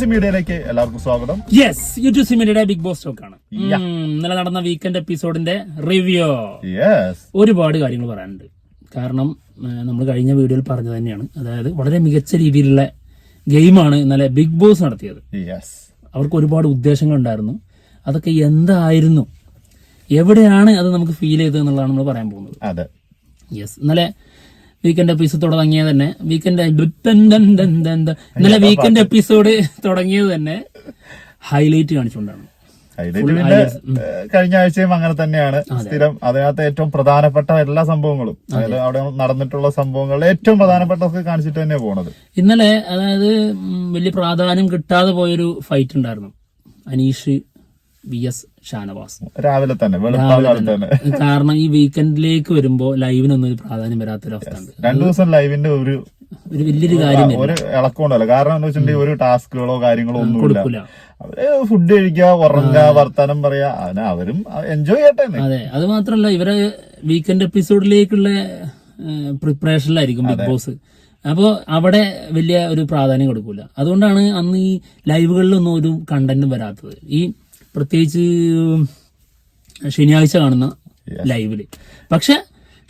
To മീഡിയയിലേക്ക് എല്ലാവർക്കും സ്വാഗതം. യെസ് യൂട്യൂബ് സിമിഡിയുടെ ബിഗ് ബോസ് ടോക്ക് ആണ്. ഇന്നലെ നടന്ന വീക്കെൻഡ് എപ്പിസോഡിന്റെ റിവ്യൂ യെസ് ഒരുപാട് കാര്യങ്ങൾ പറയാനുണ്ട്. കാരണം നമ്മൾ കഴിഞ്ഞ വീഡിയോയിൽ പറഞ്ഞത് തന്നെയാണ്. അതായത് വളരെ മികച്ച രീതിയിലുള്ള ഗെയിമാണ് ഇന്നലെ ബിഗ് ബോസ് നടത്തിയത്. യെസ് അവർക്ക് ഒരുപാട് ഉദ്ദേശങ്ങൾ ഉണ്ടായിരുന്നു. അതൊക്കെ എന്തായിരുന്നു? എവിടെയാണ് അത് നമുക്ക് ഫീൽ ചെയ്തത് എന്നുള്ളതാണ് നമ്മൾ പറയാൻ പോകുന്നത്. അതെ. യെസ് ഇന്നലെ വീക്കെൻഡ് എപ്പിസോഡ് തുടങ്ങിയത് തന്നെ. വീക്കെൻഡ് ഇന്നലെ വീക്കെൻഡ് എപ്പിസോഡ് തുടങ്ങിയത് തന്നെ ഹൈലൈറ്റ് കാണിച്ചുകൊണ്ടാണ്. കഴിഞ്ഞ ആഴ്ചയും അങ്ങനെ തന്നെയാണ്. സ്ഥിരം അതിനകത്ത് ഏറ്റവും പ്രധാനപ്പെട്ട എല്ലാ സംഭവങ്ങളും അതായത് അവിടെ നടന്നിട്ടുള്ള സംഭവങ്ങൾ ഏറ്റവും പ്രധാനപ്പെട്ടതൊക്കെ കാണിച്ചിട്ട് തന്നെയാണ് പോണത്. ഇന്നലെ അതായത് വലിയ പ്രാധാന്യം കിട്ടാതെ പോയൊരു ഫൈറ്റ് ഉണ്ടായിരുന്നു. Aneesh V S Shanavas. രാവിലെ തന്നെ കാരണം ഈ വീക്കെൻഡിലേക്ക് വരുമ്പോ ലൈവിനൊന്നും ഒരു പ്രാധാന്യം വരാത്തൊരവസ്ഥ രണ്ടു ദിവസം ലൈവിന്റെ ഒരു ഒരു വലിയൊരു കാര്യം ഒരു ഇളക്കമുണ്ടല്ലോ. കാരണം എന്താ വെച്ചിട്ടുണ്ടെങ്കിൽ ഒരു ടാസ്കുകളോ കാര്യങ്ങളോ ഒന്നും കൊടുക്കില്ല അവർ ഫുഡ് കഴിക്കുക ഉറങ്ങുക വർത്താനം പറയാ. അവരും എൻജോയ് ചെയ്യട്ടെ. അതെ. അത് മാത്രല്ല ഇവരെ വീക്കെൻഡ് എപ്പിസോഡിലേക്കുള്ള പ്രിപ്പറേഷനിലായിരിക്കും ബിഗ് ബോസ് അപ്പോൾ അവിടെ വലിയ ഒരു പ്രാധാന്യം കൊടുക്കൂല. അതുകൊണ്ടാണ് അന്ന് ഈ ലൈവുകളിലൊന്നും ഒരു കണ്ടന്റും വരാത്തത്. ഈ പ്രത്യേകിച്ച് ശനിയാഴ്ച കാണുന്ന ലൈവിൽ. പക്ഷെ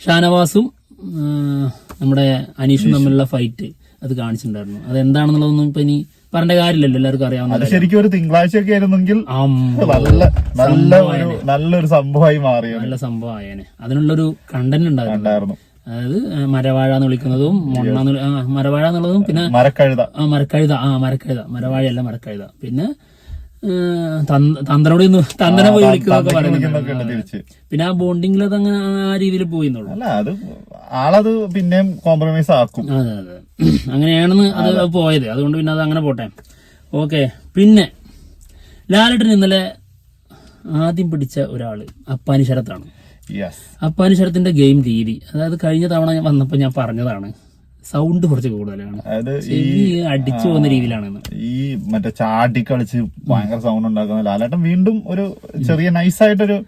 ഷാനവാസും നമ്മുടെ അനീഷും തമ്മിലുള്ള ഫൈറ്റ് അത് കാണിച്ചിട്ടുണ്ടായിരുന്നു. അത് എന്താണെന്നുള്ളതൊന്നും ഇപ്പൊ ഇനി പറഞ്ഞ കാര്യമില്ലല്ലോ എല്ലാവർക്കും അറിയാവുന്ന ശരിക്കും ഒരു തിങ്കളാഴ്ച ഒക്കെ ആയിരുന്നെങ്കിൽ നല്ല നല്ല ഒരു നല്ലൊരു സംഭവമായി മാറി നല്ല സംഭവം ആയേനെ. അതിനുള്ളൊരു കണ്ടന്റ് ഉണ്ടായിരുന്നു. അതായത് മരവാഴ എന്ന് വിളിക്കുന്നതും മൊണ്ണ മരവാഴ എന്നുള്ളതും പിന്നെ മരക്കഴുത. ആ മരക്കഴുത. ആ മരക്കഴുത. മരവാഴയല്ല മരക്കഴുത. പിന്നെ ആ, തന്ത്രനെ പോയി വിളിക്കുന്നൊക്കെ പറയുന്നുണ്ട് പിന്നെ ആ ബോണ്ടിങ്ങിൽ അത് അങ്ങനെ ആ രീതിയിൽ പോയി അല്ല അത് ആളത് പിന്നെയും കോംപ്രമൈസ് ആക്കും. അതെ അതെ അങ്ങനെയാണെന്ന് അത് പോയത്. അതുകൊണ്ട് പിന്നെ അത് അങ്ങനെ പോട്ടെ. ഓക്കെ പിന്നെ ലാലേട്ടൻ ഇന്നലെ ആദ്യം പിടിച്ച ഒരാൾ അപ്പാനി ശരത്താണ്. അപ്പാനി ശരത്തിന്റെ ഗെയിം രീതി. അതായത് കഴിഞ്ഞ തവണ വന്നപ്പോൾ ഞാൻ പറഞ്ഞതാണ്. സൗണ്ട് കുറച്ച് കൂടുതലാണ്. അടിച്ചു പോകുന്ന രീതിയിലാണ് ഈ മറ്റേ ചാടി കളിച്ച് ഭയങ്കര സൗണ്ട് ഉണ്ടാക്കുന്ന ലാലേട്ടൻ വീണ്ടും ഒരു ചെറിയ നൈസായിട്ടൊരു.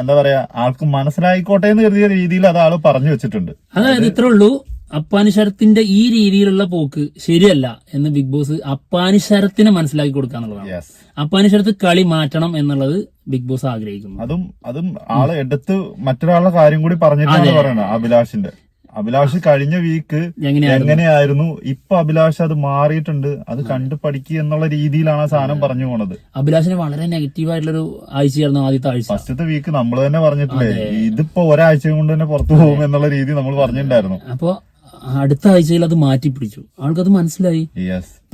എന്താ പറയാ ആൾക്ക് മനസ്സിലായിക്കോട്ടെ എന്ന് കരുതിയ രീതിയിൽ അത് ആൾ പറഞ്ഞു വെച്ചിട്ടുണ്ട്. അതായത് ഇത്രേ ഉള്ളൂ അപ്പാനി ശരത്തിന്റെ ഈ രീതിയിലുള്ള പോക്ക് ശരിയല്ല എന്ന് ബിഗ് ബോസ് അപ്പാനി ശരത്തിനെ മനസ്സിലാക്കി കൊടുക്കുക എന്നുള്ളതാണ്. അപ്പാനി ശരത്ത് കളി മാറ്റണം എന്നുള്ളത് ബിഗ് ബോസ് ആഗ്രഹിക്കുന്നു. അതും അതും ആൾ എടുത്ത് മറ്റൊരാളുടെ കാര്യം കൂടി പറഞ്ഞിട്ടാണ് പറയുന്നത് അഭിലാഷിന്റെ. അഭിലാഷ് കഴിഞ്ഞ വീക്ക് എങ്ങനെയായിരുന്നു? ഇപ്പൊ അഭിലാഷ് അത് മാറിയിട്ടുണ്ട്. അത് കണ്ടു പഠിക്കുക എന്നുള്ള രീതിയിലാണ് ആ സാധനം പറഞ്ഞു പോണത്. അഭിലാഷിന് വളരെ നെഗറ്റീവ് ആയിട്ടുള്ളൊരു ആഴ്ചയായിരുന്നു ആദ്യത്തെ ആഴ്ച. ഫസ്റ്റത്തെ വീക്ക് നമ്മൾ തന്നെ പറഞ്ഞിട്ടില്ലേ ഇതിപ്പോ ഒരാഴ്ച കൊണ്ട് തന്നെ പുറത്തു പോകും എന്നുള്ള രീതി നമ്മൾ പറഞ്ഞിട്ടുണ്ടായിരുന്നു. അപ്പൊ അടുത്ത ആഴ്ചയിൽ അത് മാറ്റി പിടിച്ചു. ആൾക്കത് മനസ്സിലായി.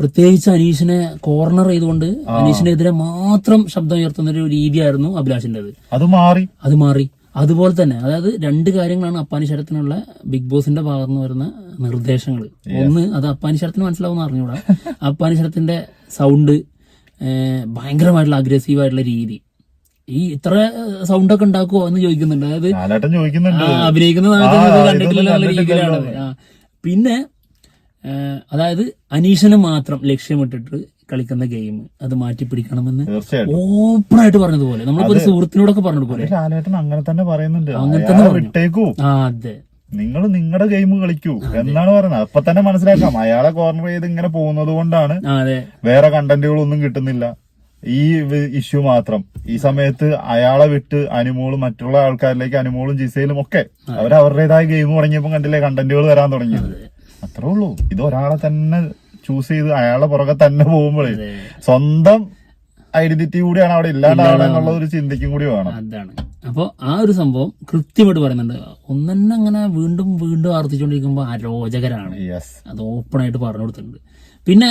പ്രത്യേകിച്ച് അനീഷിനെ കോർണർ ചെയ്തുകൊണ്ട് അനീഷിനെതിരെ മാത്രം ശബ്ദം ഉയർത്തുന്ന ഒരു രീതിയായിരുന്നു അഭിലാഷിന്റെ അത് മാറി. അത് മാറി. അതുപോലെ തന്നെ അതായത് രണ്ട് കാര്യങ്ങളാണ് അപ്പാനി ശരത്തിനുള്ള ബിഗ് ബോസിന്റെ ഭാഗത്ത് നിന്ന് വരുന്ന നിർദ്ദേശങ്ങൾ. ഒന്ന് അത് അപ്പാനി ശരത്തിന് മനസ്സിലാവുന്ന അറിഞ്ഞൂടാ അപ്പാനി ശരത്തിന്റെ സൗണ്ട് ഭയങ്കരമായിട്ടുള്ള അഗ്രസീവ് ആയിട്ടുള്ള രീതി. ഈ ഇത്ര സൗണ്ട് ഒക്കെ ഉണ്ടാക്കുമോ എന്ന് ചോദിക്കുന്നുണ്ട്. അതായത് അഭിനയിക്കുന്ന സമയത്ത് കണ്ടിട്ടില്ല രീതിയിലാണ്. പിന്നെ അതായത് അനീഷന് മാത്രം ലക്ഷ്യമിട്ടിട്ട് കളിക്കുന്ന ഗെയിം അത് മാറ്റി പിടിക്കണമെന്ന് തീർച്ചയായിട്ടും. ഓപ്പൺ ആയിട്ട് പറഞ്ഞതുപോലെ. നമ്മളിപ്പോ ഒരു സുഹൃത്തിനോടൊക്കെ പറഞ്ഞതുപോലെ. ലാലേട്ടൻ അങ്ങനെ തന്നെ പറയുന്നുണ്ട്. അങ്ങനെ തന്നെ വിട്ടേക്കൂ. ആ അതെ. നിങ്ങൾ നിങ്ങളുടെ ഗെയിം കളിക്കൂ എന്നാണ് പറയുന്നത്. അപ്പൊ തന്നെ മനസ്സിലാക്കാം. അയാളെ കോർണർ ചെയ്ത് ഇങ്ങനെ പോകുന്നത് കൊണ്ടാണ് അതെ. വേറെ കണ്ടന്റുകളൊന്നും കിട്ടുന്നില്ല. ഈ ഇഷ്യൂ മാത്രം. ഈ സമയത്ത് അയാളെ വിട്ട് അനുമോളും മറ്റുള്ള ആൾക്കാരിലേക്ക് അനുമോളും ജിസയിലും ഒക്കെ അവർ അവരുടേതായ ഗെയിം തുടങ്ങിയപ്പോൾ കണ്ടില്ലേ കണ്ടന്റുകൾ വരാൻ തുടങ്ങിയത് അത്രേ ഉള്ളൂ. ഇത് ഒരാളെ തന്നെ ചൂസ് ചെയ്ത് അയാളെ പുറകെ തന്നെ പോകുമ്പോഴേ. സ്വന്തം ഐഡന്റിറ്റി കൂടിയാണ് അവിടെ ഇല്ലാണ്ടാണെന്നുള്ള ഒരു ചിന്തയ്ക്കും കൂടി വേണം. അതാണ്. അപ്പൊ ആ ഒരു സംഭവം കൃത്യമായിട്ട് പറയുന്നുണ്ട്. ഒന്നെന്നെ അങ്ങനെ വീണ്ടും വീണ്ടും ആർത്തിച്ചുകൊണ്ടിരിക്കുമ്പോൾ അരോചകരാണ് അത് ഓപ്പൺ ആയിട്ട് പറഞ്ഞു കൊടുത്തിട്ടുണ്ട്. പിന്നെ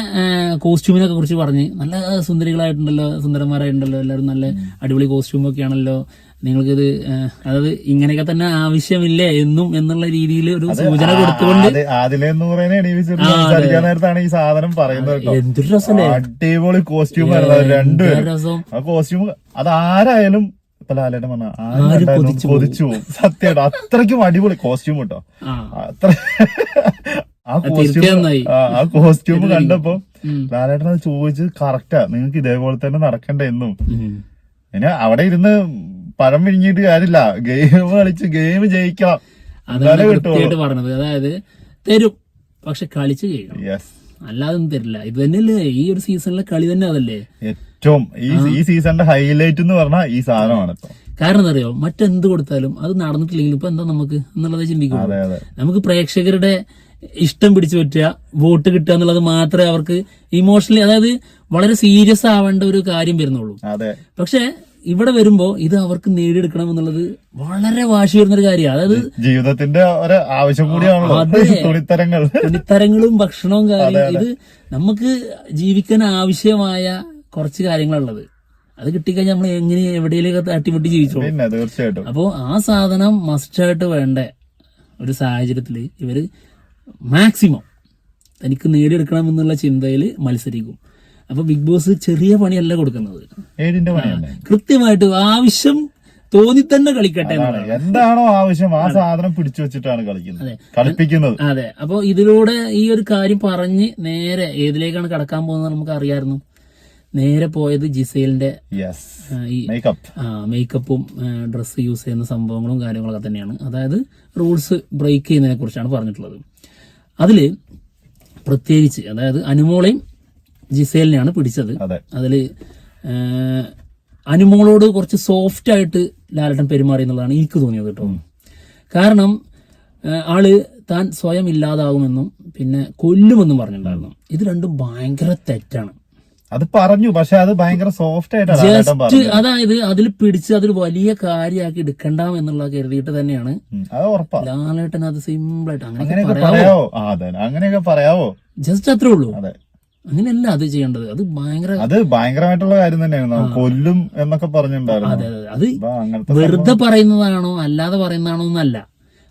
കോസ്റ്റ്യൂമിനെ കുറിച്ച് പറഞ്ഞ് നല്ല സുന്ദരികളായിട്ടുണ്ടല്ലോ സുന്ദരന്മാരായിട്ടുണ്ടല്ലോ എല്ലാവരും നല്ല അടിപൊളി കോസ്റ്റ്യൂമൊക്കെ ആണല്ലോ നിങ്ങൾക്കിത് അതായത് ഇങ്ങനെയൊക്കെ തന്നെ ആവശ്യമില്ലേ എന്നും എന്നുള്ള രീതിയിൽ ഒരു സൂചന കൊടുത്തുകൊണ്ട് നേരത്താണ് ഈ സാധനം പറയുന്നത് എന്തൊരു രസമല്ലേ അടിപൊളി കോസ്റ്റ്യൂം രണ്ടുപേരും. രസം. ആ കോസ്റ്റ്യൂം അത് ആരായാലും ഇപ്പൊ ലാലേട്ടൻ പറഞ്ഞ ആരും കൊതിച്ചു പോകും? സത്യമായിട്ട് അത്രയ്ക്കും അടിപൊളി കോസ്റ്റ്യൂം കേട്ടോ. ആ. അത്ര ആ കോസ്റ്റ്യൂം. ആ കോസ്റ്റ്യൂം കണ്ടപ്പോ. ലാലേട്ടൻ അത് ചോദിച്ചത് കറക്റ്റാ നിങ്ങൾക്ക് ഇതേപോലെ തന്നെ നടക്കണ്ടേ എന്നും. പിന്നെ അവിടെ ഇരുന്ന് പഴം വിഴുങ്ങിയിട്ട് കാര്യമില്ല. ഗെയിം കളിച്ച് ഗെയിം ജയിക്കണം. അതാണ് കൃത്യമായിട്ട് പറഞ്ഞത്. അതായത് തരും പക്ഷെ കളിച്ച് യെസ് അല്ലാതെ തരില്ല. ഇത് തന്നെയല്ലേ ഈ ഒരു സീസണിലെ കളി തന്നെ അതല്ലേ? ഏറ്റവും ഈ ഈ സീസണിന്റെ ഹൈലൈറ്റ് എന്ന് പറഞ്ഞാൽ ഈ സാധനമാണ് കാരണം അറിയോ? മറ്റെന്ത് കൊടുത്താലും അത് നടന്നിട്ടില്ലെങ്കിൽ ഇപ്പൊ എന്താ നമുക്ക് എന്നുള്ളത് ചിന്തിക്കും നമുക്ക് പ്രേക്ഷകരുടെ ഇഷ്ടം പിടിച്ചു പറ്റുക വോട്ട് കിട്ടുക എന്നുള്ളത് മാത്രമേ അവർക്ക് ഇമോഷണലി അതായത് വളരെ സീരിയസ് ആവേണ്ട ഒരു കാര്യം വരുന്നുള്ളൂ. പക്ഷെ ഇവിടെ വരുമ്പോ ഇത് അവർക്ക് നേടിയെടുക്കണം എന്നുള്ളത് വളരെ വാശി വരുന്ന ഒരു കാര്യമാണ്. അതായത് ജീവിതത്തിന്റെ ഒരു ആവശ്യം കൂടിയാണ്. തുണിത്തരങ്ങൾ. തുണിത്തരങ്ങളും ഭക്ഷണവും കാര്യം ഇത് നമുക്ക് ജീവിക്കാൻ ആവശ്യമായ കുറച്ച് കാര്യങ്ങളുള്ളത് അത് കിട്ടിക്കഴിഞ്ഞാൽ നമ്മൾ എങ്ങനെ എവിടെയെങ്കിലും തട്ടിമുട്ടി ജീവിച്ചോളൂ. തീർച്ചയായിട്ടും. അപ്പോൾ ആ സാധനം മസ്റ്റായിട്ട് വേണ്ട ഒരു സാഹചര്യത്തിൽ ഇവർ മാക്സിമം തനിക്ക് നേടിയെടുക്കണം എന്നുള്ള ചിന്തയിൽ മത്സരിക്കും. അപ്പൊ ബിഗ് ബോസ് ചെറിയ പണിയല്ല കൊടുക്കുന്നത്. കൃത്യമായിട്ട് ആവശ്യം തോന്നി തന്നെ കളിക്കട്ടെ. എന്താണോ ആവശ്യം ആ സാധനം പിടിച്ചു വെച്ചിട്ടാണ് കളിക്കുന്നത്. കളിപ്പിക്കുന്നത്. അതെ. അപ്പൊ ഇതിലൂടെ ഈ ഒരു കാര്യം പറഞ്ഞ് നേരെ ഏതിലേക്കാണ് കടക്കാൻ പോകുന്നത് നമുക്ക് അറിയാമായിരുന്നു. നേരെ പോയത് ജിസേലിന്റെ മേക്കപ്പ് മേക്കപ്പും ഡ്രസ്സ് യൂസ് ചെയ്യുന്ന സംഭവങ്ങളും കാര്യങ്ങളൊക്കെ തന്നെയാണ്. അതായത് റൂൾസ് ബ്രേക്ക് ചെയ്യുന്നതിനെ കുറിച്ചാണ് പറഞ്ഞിട്ടുള്ളത്. അതിൽ പ്രത്യേകിച്ച് അതായത് അനുമോളെയും ജിസേലിനെയാണ് പിടിച്ചത്. അതിൽ അതിൽ അനുമോളോട് കുറച്ച് സോഫ്റ്റ് ആയിട്ട് ലാലട്ടൻ പെരുമാറി എന്നുള്ളതാണ് എനിക്ക് തോന്നിയത് കേട്ടോ. കാരണം ആൾ താൻ സ്വയം ഇല്ലാതാകുമെന്നും പിന്നെ കൊല്ലുമെന്നും പറഞ്ഞിട്ടുണ്ടായിരുന്നു. ഇത് രണ്ടും ഭയങ്കര തെറ്റാണ്. അത് പറഞ്ഞു പക്ഷെ അത് ഭയങ്കര സോഫ്റ്റ് ആയിട്ട് ജസ്റ്റ് അതായത് അതിൽ പിടിച്ച് അതൊരു വലിയ കാര്യമാക്കി എടുക്കണ്ട എന്നുള്ള കരുതിയിട്ട് തന്നെയാണ്. ലാലേട്ടൻ അത് സിമ്പിൾ ആയിട്ട് അങ്ങനെയൊക്കെ അങ്ങനെയൊക്കെ പറയാവോ? ജസ്റ്റ് അത്രേ ഉള്ളൂ. അങ്ങനെയല്ല അത് ചെയ്യേണ്ടത്. അത് ഭയങ്കര അത് ഭയങ്കരമായിട്ടുള്ള കാര്യം തന്നെയാണ്. കൊല്ലും എന്നൊക്കെ പറഞ്ഞിട്ടുണ്ടായിരുന്നു. അതെ അതെ. അത് വെറുതെ പറയുന്നതാണോ അല്ലാതെ പറയുന്നതാണോ എന്നല്ല.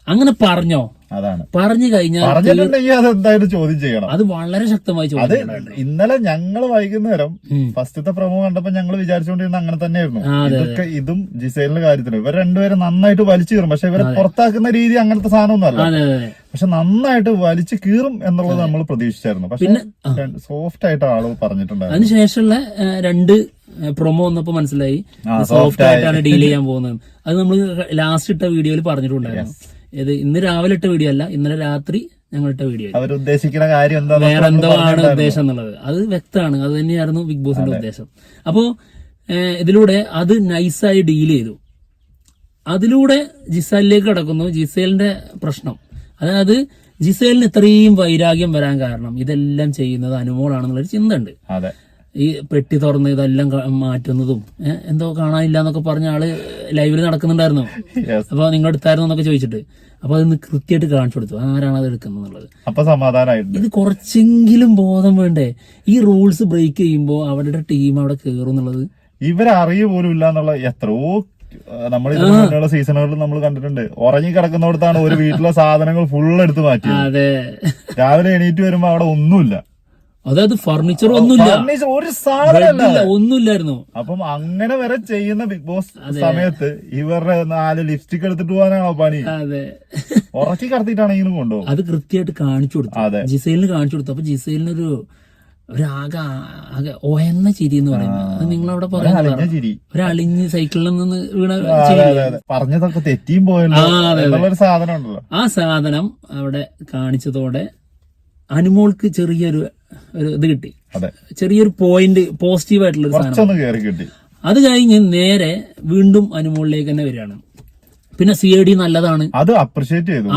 അങ്ങനെ പറഞ്ഞോ. അതാണ്. പറഞ്ഞു കഴിഞ്ഞാൽ പറഞ്ഞിട്ടുണ്ടെങ്കിൽ അത് എന്തായാലും ചോദ്യം ചെയ്യണം. അത് വളരെ ശക്തമായി അത് ചോദിക്കണം ഇന്നലെ ഞങ്ങൾ വൈകുന്നേരം. ഫസ്റ്റത്തെ പ്രമോ കണ്ടപ്പോ ഞങ്ങൾ വിചാരിച്ചുകൊണ്ടിരുന്ന അങ്ങനെ തന്നെയായിരുന്നു. ഇതൊക്കെ ഇതും ജിസൈലിന്റെ കാര്യത്തിലും. ഇവർ രണ്ടുപേരും നന്നായിട്ട് വലിച്ചു കയറും പക്ഷെ ഇവരെ പുറത്താക്കുന്ന രീതി അങ്ങനത്തെ സാധനമൊന്നും അല്ല അതെ അതെ അതെ. പക്ഷെ നന്നായിട്ട് വലിച്ചു കീറും എന്നുള്ളത് നമ്മൾ പ്രതീക്ഷിച്ചായിരുന്നു. പക്ഷെ സോഫ്റ്റ് ആയിട്ട് ആൾ പറഞ്ഞിട്ടുണ്ട് അതിനുശേഷമുള്ള രണ്ട് പ്രൊമോ വന്നപ്പോ മനസ്സിലായി. സോഫ്റ്റ് ആയിട്ടാണ് ഡീൽ ചെയ്യാൻ പോകുന്നത്. അത് നമ്മൾ ലാസ്റ്റ് ഇട്ട വീഡിയോയിൽ പറഞ്ഞിട്ടുണ്ടായിരുന്നു. ഇത് ഇന്ന് രാവിലെ ഇട്ട വീഡിയോ അല്ല ഇന്നലെ രാത്രി ഞങ്ങൾ ഇട്ട വീഡിയോ അവർ ഉദ്ദേശിക്കുന്ന കാര്യം എന്താ വേറെ എന്തോ ആണ് ഉദ്ദേശം എന്നുള്ളത്. അത് വ്യക്തമാണ്. അത് തന്നെയായിരുന്നു ബിഗ് ബോസിന്റെ ഉദ്ദേശം. അപ്പോ ഇതിലൂടെ അത് നൈസായി ഡീൽ ചെയ്തു. അതിലൂടെ ജിസേലിലേക്ക് കടക്കുന്നു. ജിസേലിന്റെ പ്രശ്നം. അതായത് ജിസേലിന് ഇത്രയും വൈരാഗ്യം വരാൻ കാരണം ഇതെല്ലാം ചെയ്യുന്നത് അനുമോളാണെന്നുള്ളൊരു ചിന്ത ഉണ്ട് ഈ പെട്ടി തുറന്ന് ഇതെല്ലാം മാറ്റുന്നതും എന്തോ കാണാനില്ല എന്നൊക്കെ പറഞ്ഞ ആൾ ലൈവിൽ നടക്കുന്നുണ്ടായിരുന്നു. അപ്പൊ നിങ്ങൾ എടുത്തായിരുന്നു എന്നൊക്കെ ചോദിച്ചിട്ട്. അപ്പൊ അതൊന്ന് കൃത്യമായിട്ട് കാണിച്ചു കൊടുത്തു. ആരാണ് അത് എടുക്കുന്നത് എന്നുള്ളത് അപ്പൊ സമാധാനമായിട്ടുണ്ട് ഇത് കുറച്ചെങ്കിലും ബോധം വേണ്ടേ? ഈ റൂൾസ് ബ്രേക്ക് ചെയ്യുമ്പോൾ അവരുടെ ടീം അവിടെ കേറും എന്നുള്ളത്? ഇവരറിയ പോലും ഇല്ല എന്നുള്ള എത്രയോ നമ്മൾ ഇതിനുള്ള സീസണുകളിൽ നമ്മൾ കണ്ടിട്ടുണ്ട്. ഉറങ്ങി കിടക്കുന്നിടത്താണ് ഒരു വീട്ടിലെ സാധനങ്ങൾ ഫുൾ എടുത്ത് മാറ്റിയത്. അതെ. രാവിലെ എണീറ്റ് വരുമ്പോ അവിടെ ഒന്നുമില്ല. അതായത് ഫർണിച്ചർ ഒന്നുമില്ല. ഒരു സാധനമല്ല. ഒന്നുമില്ലായിരുന്നു. അപ്പം അങ്ങനെ വരെ ചെയ്യുന്ന ബിഗ് ബോസ് സമയത്ത് ഇവരുടെ നാല് ലിപ്സ്റ്റിക് എടുത്തിട്ട് പോകാനാണോ പണി? അതെ. ഉറക്കി കടത്തിയിട്ടാണെങ്കിലും കൊണ്ടുപോകും അത് കൃത്യമായിട്ട് കാണിച്ചു കൊടുത്തു. ജിസൈലിന് കാണിച്ചു കൊടുത്തു. അപ്പൊ ജിസൈലിനൊരു ഒരു ആകെ ഒയന്ന ചിരി എന്ന് പറയുന്നത് നിങ്ങളവിടെ പറയാൻ ഒരളിഞ്ഞ് സൈക്കിളിൽ നിന്ന് വീണ പറഞ്ഞതൊക്കെ തെറ്റിയും പോയല്ലോ ആ, സാധനം അവിടെ കാണിച്ചതോടെ അനുമോൾക്ക് ചെറിയൊരു ഒരു ഇത് കിട്ടി. ചെറിയൊരു പോയിന്റ് പോസിറ്റീവ് ആയിട്ടുള്ള ഒരു സാധനം അത് കഴിഞ്ഞ് നേരെ വീണ്ടും അനുമോളിലേക്ക് തന്നെ വരികയാണ്. പിന്നെ സി ഐ ഡി നല്ലതാണ്. അത് അപ്രിഷിയേറ്റ് ചെയ്തു.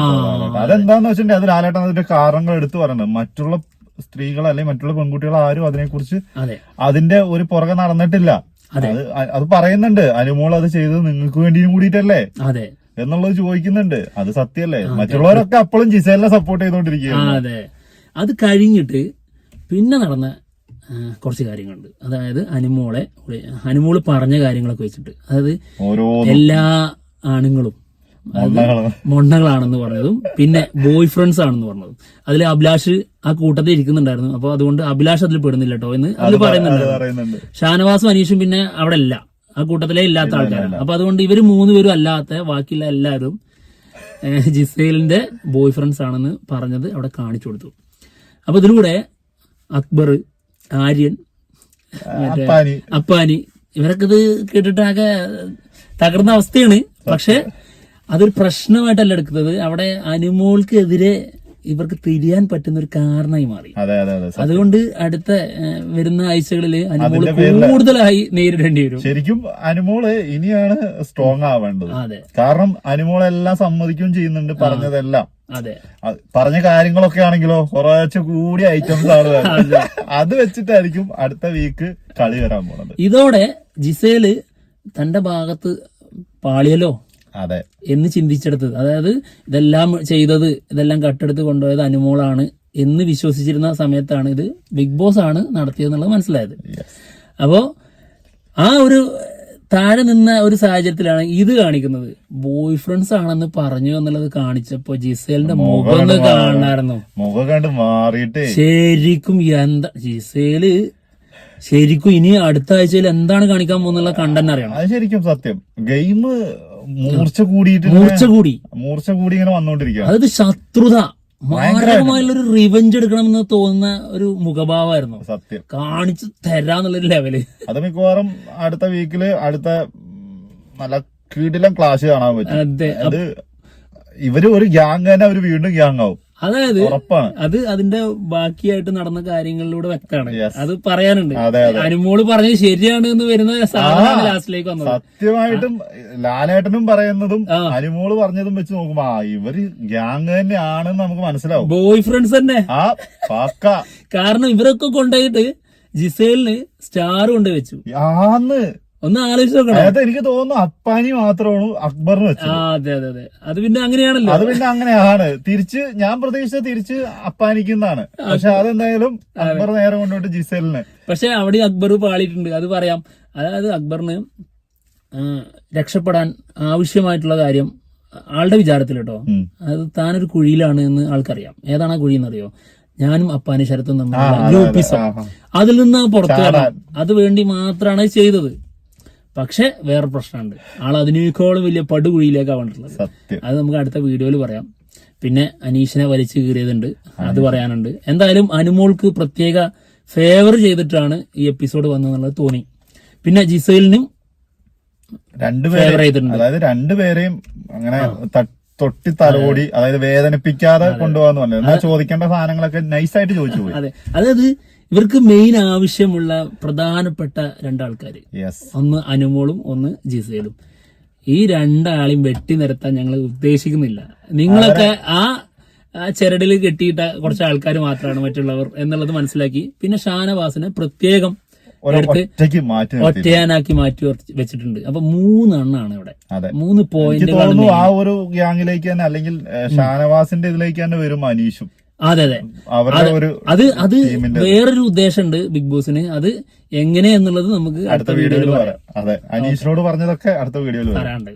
അതെന്താന്ന് വെച്ചിട്ടുണ്ടെങ്കിൽ അത് ലാലേട്ടൻ അതിന്റെ കാരണങ്ങൾ എടുത്തു പറയുന്നത് മറ്റുള്ള സ്ത്രീകൾ അല്ലെങ്കിൽ മറ്റുള്ള പെൺകുട്ടികൾ ആരും അതിനെക്കുറിച്ച് അതെ. അതിന്റെ ഒരു പുറകെ നടന്നിട്ടില്ല. അത്. അത് പറയുന്നുണ്ട്. അനുമോൾ അത് ചെയ്തത് നിങ്ങൾക്ക് വേണ്ടിയും കൂടിയിട്ടല്ലേ? അതെ. എന്നുള്ളത് ചോദിക്കുന്നുണ്ട്. അത് സത്യല്ലേ മറ്റുള്ളവരൊക്കെ അപ്പോഴും ജിസേലിനെ സപ്പോർട്ട് ചെയ്തോണ്ടിരിക്കുകയാണ്. അതെ. അത് കഴിഞ്ഞിട്ട് പിന്നെ നടന്ന കുറച്ച് കാര്യങ്ങളുണ്ട്. അതായത് അനുമോളെ അനുമോൾ പറഞ്ഞ കാര്യങ്ങളൊക്കെ വെച്ചിട്ട്. അതായത് ഓരോ എല്ലാ ആണുങ്ങളും മൊണ്ണകളാണെന്ന് പറഞ്ഞതും പിന്നെ ബോയ് ഫ്രണ്ട്സ് ആണെന്ന് പറഞ്ഞതും. അതിൽ അഭിലാഷ് ആ കൂട്ടത്തിൽ ഇരിക്കുന്നുണ്ടായിരുന്നു. അപ്പൊ അതുകൊണ്ട് അഭിലാഷ് അതിൽ പെടുന്നില്ല കേട്ടോ എന്ന് അതിൽ അത് പറയുന്നുണ്ട്. ഷാനവാസും അനീഷും പിന്നെ അവിടെ ഇല്ല ആ കൂട്ടത്തിലെ ഇല്ലാത്ത ആൾക്കാരാണ്. അപ്പൊ അതുകൊണ്ട് ഇവർ മൂന്നുപേരും അല്ലാത്ത ബാക്കിയുള്ള എല്ലാവരും ജിസൈലിന്റെ ബോയ് ഫ്രണ്ട്സ് ആണെന്ന് പറഞ്ഞത് അവിടെ കാണിച്ചു കൊടുത്തു. അപ്പൊ ഇതിലൂടെ അക്ബർ ആര്യൻ അപ്പാനി. ഇവരൊക്കെ ഇത് കേട്ടിട്ട് ആകെ തകർന്ന അവസ്ഥയാണ്. പക്ഷെ അതൊരു പ്രശ്നമായിട്ടല്ല എടുക്കുന്നത്. അവിടെ അനുമോൾക്ക് എതിരെ ഇവർക്ക് തിരിയാൻ പറ്റുന്ന ഒരു കാരണമായി മാറി. അതെ അതെ അതെ. അതുകൊണ്ട് അടുത്ത വരുന്ന ആഴ്ചകളിൽ അതിന്റെ കൂടുതലായി നേരിടേണ്ടി വരും. ശരിക്കും അനുമോൾ ഇനിയാണ് സ്ട്രോങ് ആവേണ്ടത്. അതെ. കാരണം അനുമോളെല്ലാം സമ്മതിക്കുകയും ചെയ്യുന്നുണ്ട് പറഞ്ഞതെല്ലാം. അതെ. പറഞ്ഞ കാര്യങ്ങളൊക്കെ ആണെങ്കിലോ കുറച്ച് കൂടി ഐറ്റംസ് ആണ്. അത്. വെച്ചിട്ടായിരിക്കും അടുത്ത വീക്ക് കളി വരാൻ പോണത്. ഇതോടെ ജിസേൽ തന്റെ ഭാഗത്ത് പാളിയല്ലോ അതെ. എന്ന് ചിന്തിച്ചെടുത്തത്. അതായത് ഇതെല്ലാം ചെയ്തത് ഇതെല്ലാം കട്ടെടുത്ത് കൊണ്ടുപോയത് അനുമോളാണ് എന്ന് വിശ്വസിച്ചിരുന്ന സമയത്താണ് ഇത് ബിഗ് ബോസ് ആണ് നടത്തിയതെന്നുള്ളത് മനസ്സിലായത്. അപ്പോൾ അപ്പോ ആ ഒരു താഴെ നിന്ന ഒരു സാഹചര്യത്തിലാണ് ഇത് കാണിക്കുന്നത്. ബോയ് ഫ്രണ്ട്സ് ആണെന്ന് പറഞ്ഞു എന്നുള്ളത് കാണിച്ചപ്പോ ജിസേലിന്റെ മുഖം കാണാറുന്നു കാണായിരുന്നു മുഖം കണ്ട് മാറിയിട്ട്. ശരിക്കും എന്താ ജിസേൽ ശരിക്കും ഇനി അടുത്ത ആഴ്ചയിൽ എന്താണ് കാണിക്കാൻ പോകുന്നുള്ള കണ്ടന്റ് അറിയണം. അത് ശരിക്കും സത്യം. ഗെയിം മൂർച്ച കൂടിയിട്ട് മൂർച്ച കൂടി. മൂർച്ച കൂടി ഇങ്ങനെ വന്നോണ്ടിരിക്കുക അതായത് ശത്രുത. മാരകമായുള്ള ഒരു റിവെഞ്ച് എടുക്കണമെന്ന് തോന്നുന്ന ഒരു മുഖഭാവമായിരുന്നു. സത്യം. കാണിച്ചു തരാന്നുള്ളൊരു ലെവൽ അത് മിക്കവാറും അടുത്ത വീക്കിൽ അടുത്ത നല്ല കീടിലം ക്ലാസ് കാണാൻ പറ്റും. അത്. ഇവർ ഒരു ഗ്യാങ് തന്നെ അവർ വീണ്ടും ഗ്യാങ് ആവും. അതായത് അത് അതിന്റെ ബാക്കിയായിട്ട് നടന്ന കാര്യങ്ങളിലൂടെ വ്യക്തമാണ്. അത് പറയാനുണ്ട്. അനുമോൾ പറഞ്ഞത് ശരിയാണ് എന്ന് വരുന്ന സാധനമാണ് ലാസ്റ്റിലേക്ക് വന്നത്. സത്യമായിട്ടും ലാലേട്ടനും പറയുന്നതും. അനുമോൾ പറഞ്ഞതും വെച്ച് നോക്കുമ്പോ ഇവർ ഗ്യാങ് തന്നെയാണെന്ന് നമുക്ക് മനസ്സിലാവും. ബോയ് ഫ്രണ്ട്സ് തന്നെ. കാരണം ഇവരൊക്കെ കൊണ്ടുപോയിട്ട് ജിസേലിന് സ്റ്റാർ കൊണ്ടുവച്ചു. ഒന്ന് ആലോചിച്ച് നോക്കണം. അതായത് എനിക്ക് തോന്നുന്നു അപ്പാനി മാത്രമാണ് അക്ബറിന് ആ വെച്ചത് അതെ അതെ അതെ. അത് പിന്നെ അങ്ങനെയാണല്ലോ. അത് പിന്നെ അങ്ങനെയാണ്. തിരിച്ച് ഞാൻ പ്രതീക്ഷിച്ച തിരിച്ച് അപ്പാനിക്കുന്നതാണ് പക്ഷെ അതെന്തായാലും അക്ബർ നേരെ കൊണ്ടുപോയിട്ട് ജിസേലിന്. പക്ഷെ അവിടെ അക്ബർ പാളിയിട്ടുണ്ട്. അത് പറയാം. അതായത് അക്ബറിന് രക്ഷപ്പെടാൻ ആവശ്യമായിട്ടുള്ള കാര്യം ആളുടെ വിചാരത്തിൽ കേട്ടോ. അത് താനൊരു കുഴിയിലാണ് എന്ന് ആൾക്കറിയാം. ഏതാണ് ആ കുഴി എന്നറിയോ? ഞാനും അപ്പാനി ശരത്തും ആ, തമ്മിലുള്ള അതെ, അതെ. ഗ്രൂപ്പിസം. ആ, ആ. അതിൽ നിന്ന് പുറത്തു വരാം അത് വേണ്ടി മാത്രമാണ് ചെയ്തത്. പക്ഷെ വേറെ പ്രശ്നമുണ്ട്. ആൾ അതിനേക്കാളും വലിയ പടുകുഴിയിലേക്കാണ് വന്നിട്ടുള്ളത്. സത്യം. അത് നമുക്ക് അടുത്ത വീഡിയോയിൽ പറയാം. പിന്നെ അനീഷിനെ വലിച്ചു കീറിയതുണ്ട്. അത് പറയാനുണ്ട്. എന്തായാലും അനുമോൾക്ക് പ്രത്യേക ഫേവർ ചെയ്തിട്ടാണ് ഈ എപ്പിസോഡ് വന്നതെന്നുള്ളത് തോന്നി. പിന്നെ ജിസൈലിനും രണ്ടുപേരെ ഫേവർ ചെയ്തിട്ടുണ്ട്. അതായത് രണ്ടുപേരെയും അങ്ങനെ തൊട്ടി തലോടി അതായത് വേദനിപ്പിക്കാതെ കൊണ്ടുപോകാന്ന് പറഞ്ഞു ചോദിക്കേണ്ട സാധനങ്ങളൊക്കെ നൈസായിട്ട് ചോദിച്ചു പോയി. അതെ. അതായത് ഇവർക്ക് മെയിൻ ആവശ്യമുള്ള പ്രധാനപ്പെട്ട രണ്ടാൾക്കാര്. യെസ് ഒന്ന് അനുമോളും ഒന്ന് ജിസേലും. ഈ രണ്ടാളെയും വെട്ടി നിരത്താൻ ഞങ്ങൾ ഉദ്ദേശിക്കുന്നില്ല. നിങ്ങളൊക്കെ ആ ആ ചെരടിൽ കെട്ടിയിട്ട കുറച്ച് ആൾക്കാർ മാത്രമാണ് മറ്റുള്ളവർ എന്നുള്ളത് മനസ്സിലാക്കി. പിന്നെ ഷാനവാസിനെ പ്രത്യേകം ഒറ്റയാനാക്കി മാറ്റി വെച്ച് വെച്ചിട്ടുണ്ട്. അപ്പൊ മൂന്നെണ്ണാണ് ഇവിടെ. മൂന്ന് പോയിന്റ് ആ ഒരു ഗ്യാങ്ങിലേക്ക് തന്നെ അല്ലെങ്കിൽ ഷാനവാസിന്റെ ഇതിലേക്ക് തന്നെ വരും അനീഷും. അതെ അതെ. അത് അത് വേറൊരു ഉദ്ദേശമുണ്ട് ബിഗ് ബോസിന്. അത് എങ്ങനെ എന്നുള്ളത് നമുക്ക് അടുത്ത വീഡിയോയിൽ പറയാം. അതെ. അനീഷിനോട് പറഞ്ഞതൊക്കെ അടുത്ത വീഡിയോയിൽ പറയാം. പറയാനുണ്ട്.